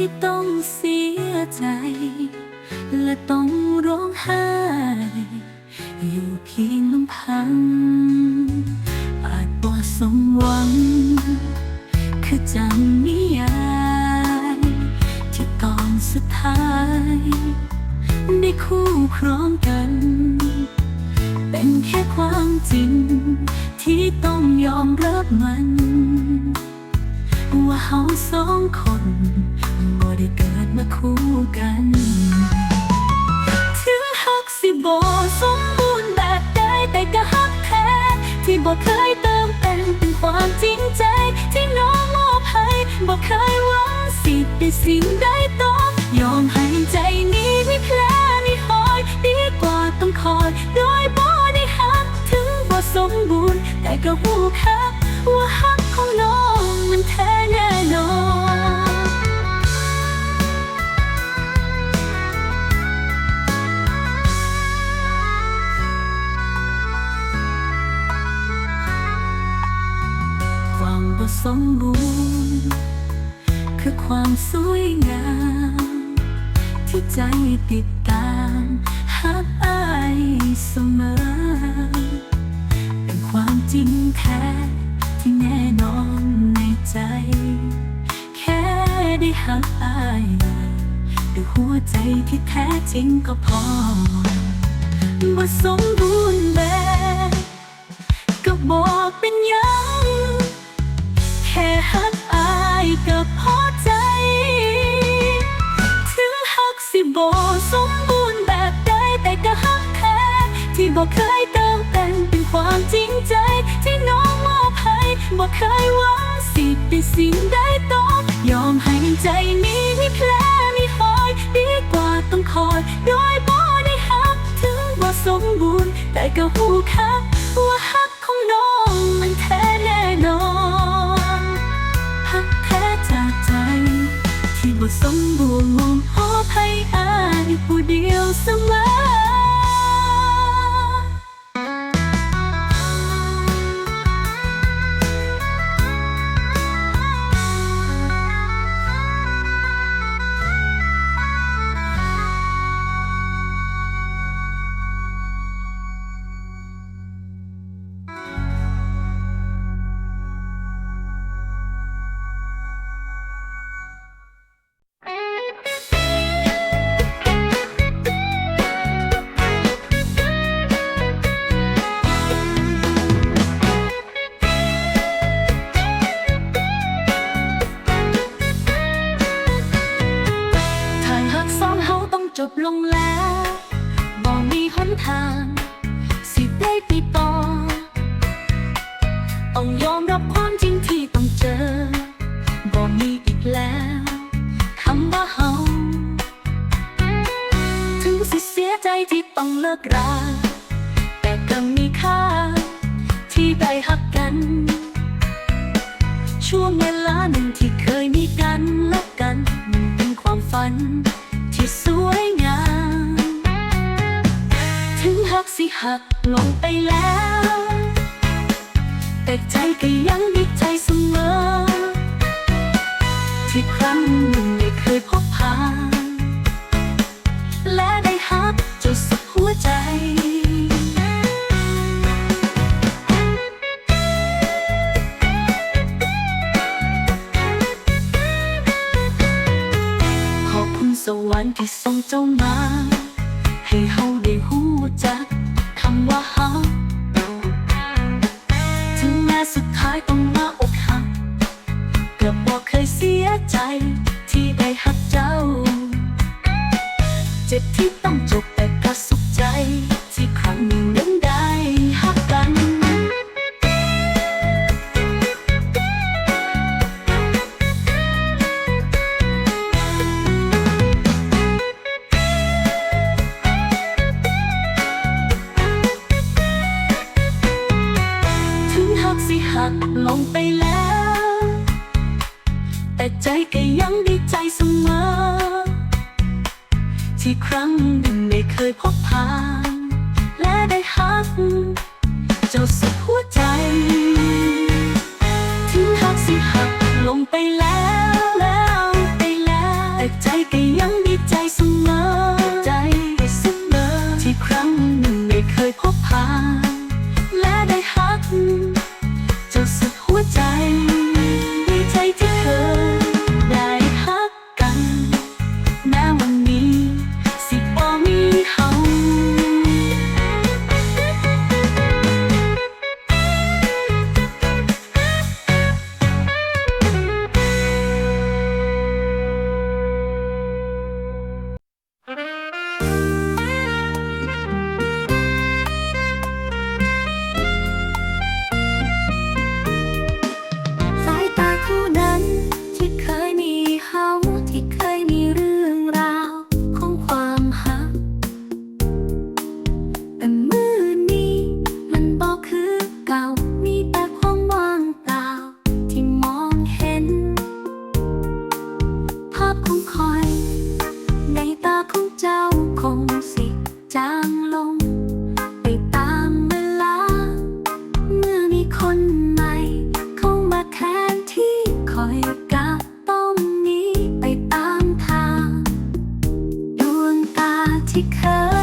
ที่ต้องเสียใจ และต้องร้องไห้ อยู่เพียงลำพัง อาจบ่สมหวัง คือจำงนิยายที่ตอนสุดท้าย ได้คู่ครองกัน คู่กัน ถึงฮักสิบ่สมบูรณ์แบบใดแต่ก็ฮักแท้ ที่บ่เคยเติมเต็มเป็นความจริงใจ ที่น้องมอบให้บ่เคยหวังสิได้สิ่งใดตอบยอมให้ใจนี้มีแผลมีหอยดีกว่าต้องคอยโดยบ่ได้ฮัก ถึงบ่สมบูรณ์แต่ก็หูคักว่าฮักของน้องมันแท้แน่นอน มบ่สมบูรณ์ คือความสวยงาม ที่ใจติดตามหักอายเสมอ เป็นความจริงแท้ที่แน่นอนในใจ แค่ได้หักอายด้วยหัวใจที่แท้จริงก็พอบ่สมบูรณ์แบบ บ่สมบูรณ์แบบใดแต่ก็หักแท้ที่บ่เคยเติมเต็มเป็นความจริงใจ ที่น้องมอบให้บ่เคยหวังสิได้สิ่งใดตอบยอมให้ใจนี้มีแผลมีหอยดีกว่าต้องคอยโดยบ่ได้หักถึงบ่สมบูรณ์แต่ก็หูคักว่าหักของน้องมันแท้แน่นอนหักแท้จากใจ ที่บ่สมบูรณ์ ให้อายผู้เดียวเสมอ ช่วงเวลาหนึ่งที่เคยมีกันและกันมันเป็นความฝัน ที่สวยงาม ถึงหักสิหักลงไปแล้ว แต่ใจก็ยังมีใจเสมอ ที่ครั้งหนึ่ง วรรค์ที่ส่งเจ้ามา ให้เฮาได้หูจักคำว่าฮักถึงแม้สุดท้ายต้องมาอกหักก็บอกเคยเสียใจที่ได้หักเจ้า เจ็บที่ รั้งหนึ่งไม่เคยพบพา 几颗。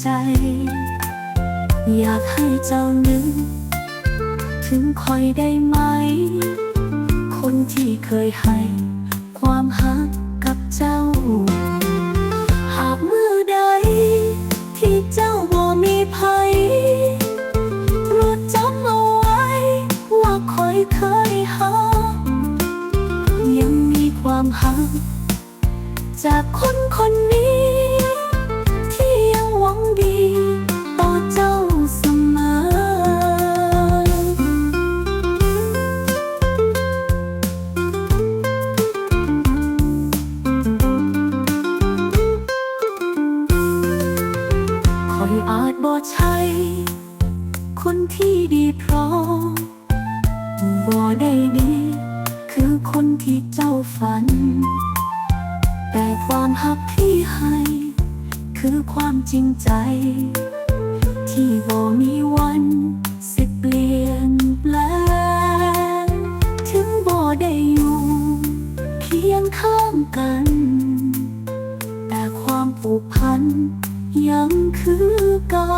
ใจ อยากให้เจ้านึกถึงคอยได้ไหม คนที่เคยให้ ความหักกับเจ้า หากเมื่อใด ที่เจ้าบ่มีภัยโปรดจำเอาไว้ ว่าคอยเคยหายังมีความหักจากคนคนนี้ คียงข้างกัน แต่ความผูกพันยังคือเก่า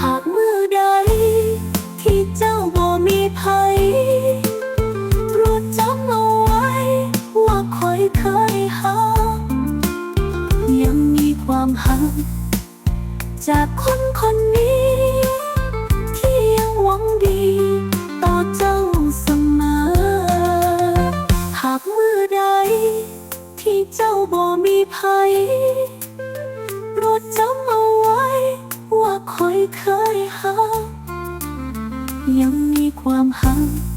หากเมื่อใด ที่เจ้าบ่มีภัยโปรดจำเอาไว้ ว่าคอยเคยหักยังมีความหักจากคนคนนี้ จ้าบ่มีภัยโปรดจำเอาไว้ ว่าคอยเคยหักยังมีความหักจาก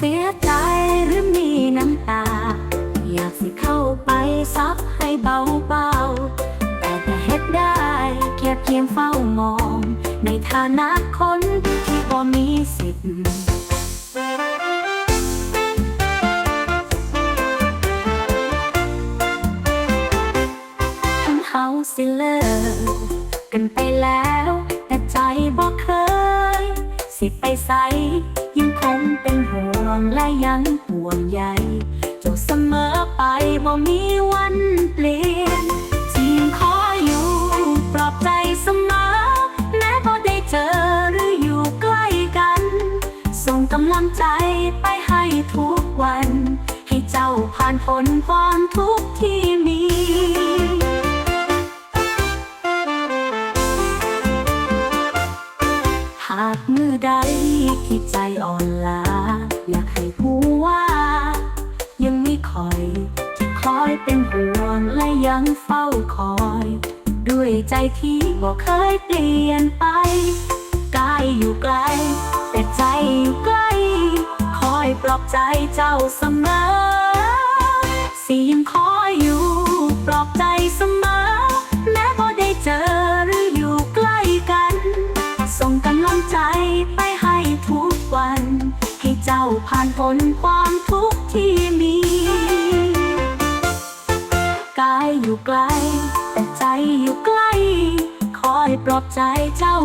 เสียใจหรือมีน้ำตา อยากสิเข้าไปซับให้เบาเบาๆแต่ถ้าเฮ็ดได้แค่เพียงเฝ้ามอง ในฐานะคนที่บ่มีสิทธิ์ทั้งเฮาสิเลิกกันไปแล้ว แต่ใจบ่เคย สิไปใส ยังคงเป็นห่วงและยังห่วงใยจ้าเสมอไปบ่มีวันเปลี่ยนที่ยังคออยู่ปลอบใจเสมอ แม้บ่ได้เจอหรืออยู่ใกล้กัน ส่งกำลังใจไปให้ทุกวัน ให้เจ้าผ่านพ้นความทุกข์ที่ เฝ้าคอย ด้วยใจที่บ่เคยเปลี่ยนไปกายอยู่ไกล แต่ใจอยู่ใกล้คอยปลอบใจเจ้าเสมอเสียงคอยอยู่ปลอบใจเสมอ แม้พอได้เจอหรืออยู่ใกล้กัน ส่งกำลังใจไปให้ทุกวัน ให้เจ้าผ่านพ้นความทุกข์ที่มี อยู่ไกล แต่ใจอยู่ใกล้ คอยปลอบใจเจ้า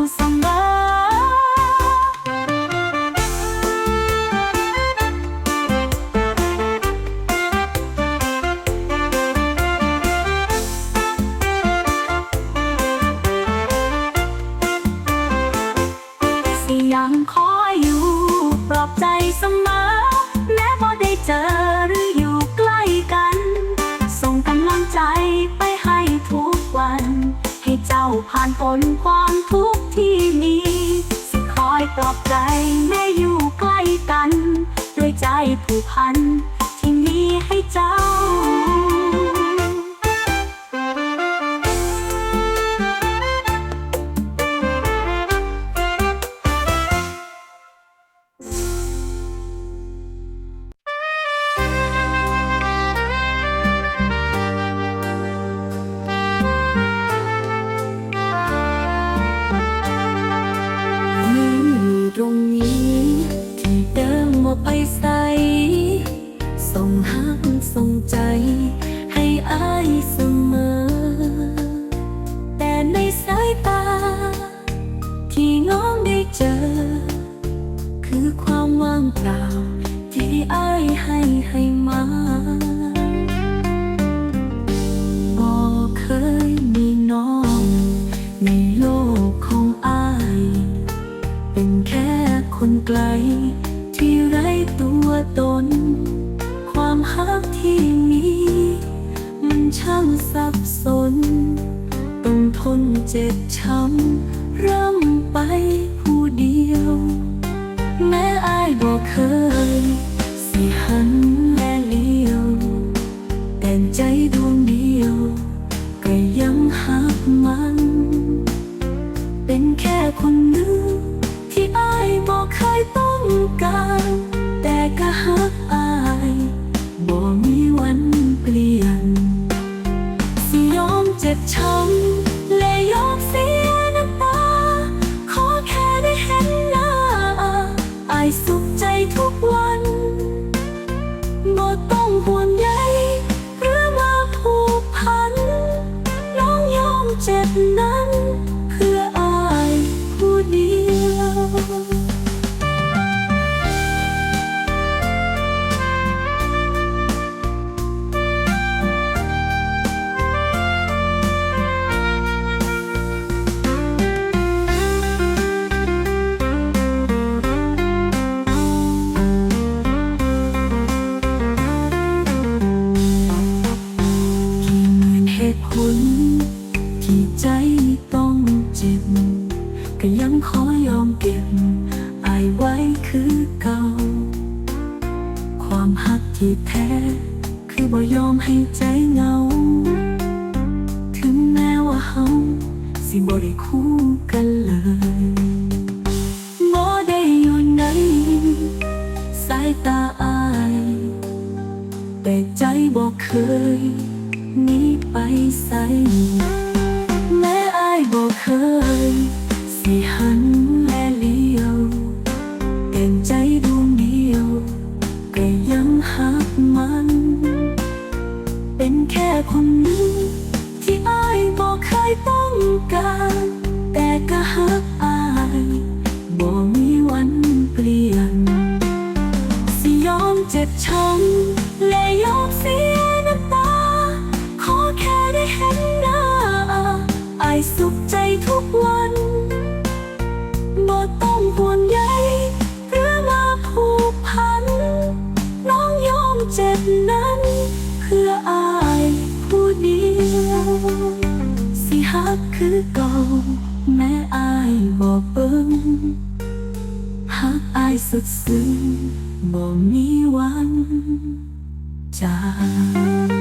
ความทุกข์ที่มี สิคอยปลอบใจแม่อยู่ใกล้กัน ด้วยใจผูกพันที่มีให้เจ้า จ็บช้ำร่ำไปผู้เดียว แม้อายบอกเคย แต่ใจบอกเคยหนีไปใส่แม้อายบอกเคยสิหันายสุขใจทุกวันบ่ต้องห่วงใยหรือมาผูกพัน น้องยอมเจ็บนั้น เพื่ออายผู้เดียวสิฮักคือเก่า แม้อายบอกเบิ่งฮักอายสุดซึ้งบ่มีวันจาก